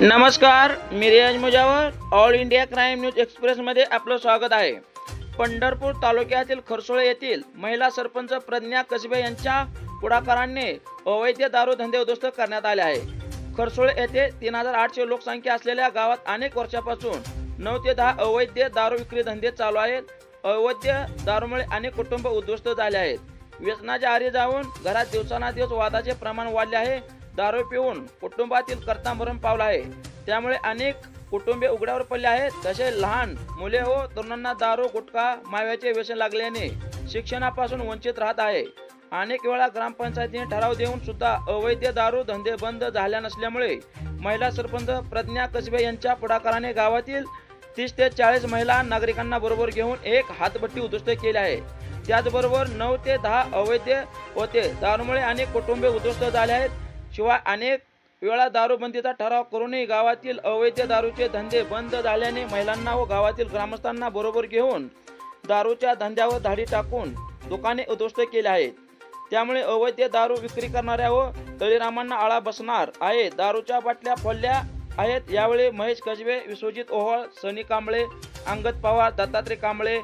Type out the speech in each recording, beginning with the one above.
नमस्कार मी Riyaz Mujawar all India crime news एक्सप्रेसमध्ये आपलं स्वागत आहे. पंढरपूर तालुक्यातील खरसोळे येथील महिला सरपंच प्रज्ञा कसबे यांच्या पुढाकाराने अवैध दारू धंदे उद्ध्वस्त करण्यात आले आहे. खरसोळे येथे तीन हजार आठशे लोकसंख्या असलेल्या गावात अनेक वर्षापासून नऊ ते दहा अवैध दारू विक्री धंदे चालू आहेत. अवैध दारूमुळे अनेक कुटुंब उद्ध्वस्त झाले आहेत. व्यसनाच्या आरी जाऊन घरात दिवसांदिवस वादाचे प्रमाण वाढले आहे. दारू पिऊन कुटुंबातील कर्ता मरण पावला आहे. त्यामुळे अनेक कुटुंबे उघड्यावर पडले आहेत. तसे लहान मुले व तरुणांना दारू गुटखा माव्याचे व्यसन लागल्याने शिक्षणापासून वंचित राहत आहे. अनेक वेळा ग्रामपंचायतीने ठराव देऊन सुद्धा अवैध दारू धंदे बंद झाल्या नसल्यामुळे महिला सरपंच प्रज्ञा कसबे यांच्या पुढाकाराने गावातील तीस ते चाळीस महिला नागरिकांना बरोबर घेऊन एक हातभट्टी उद्ध्वस्त केली आहे. त्याचबरोबर नऊ ते दहा अवैध होते. दारूमुळे अनेक कुटुंबे उद्ध्वस्त झाले आहेत. शिवाय अनेक वेळा दारूबंदीचा ठराव करूनही गावातील अवैध दारूचे धंदे बंद झाल्याने महिलांना व गावातील ग्रामस्थांना बरोबर घेऊन दारूच्या धंद्यावर धाडी टाकून दुकाने उद्ध्वस्त केली आहेत. त्यामुळे अवैध दारू विक्री करणाऱ्या व तळीरामांना आळा बसणार आहे. दारूच्या बाटल्या फोडल्या आहेत. यावेळी महेश कसबे विश्वजित ओहळ सनी कांबळे अंगद पवार दत्तात्रय कांबळे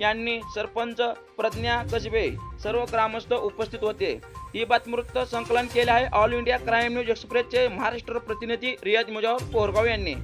यांनी सरपंच प्रज्ञा कसबे सर्व ग्रामस्थ उपस्थित होते. ही बातमृत्त संकलन केले आहे ऑल इंडिया क्राईम न्यूज एक्सप्रेसचे महाराष्ट्र प्रतिनिधी रियाज मुजावर पोरगाव यांनी.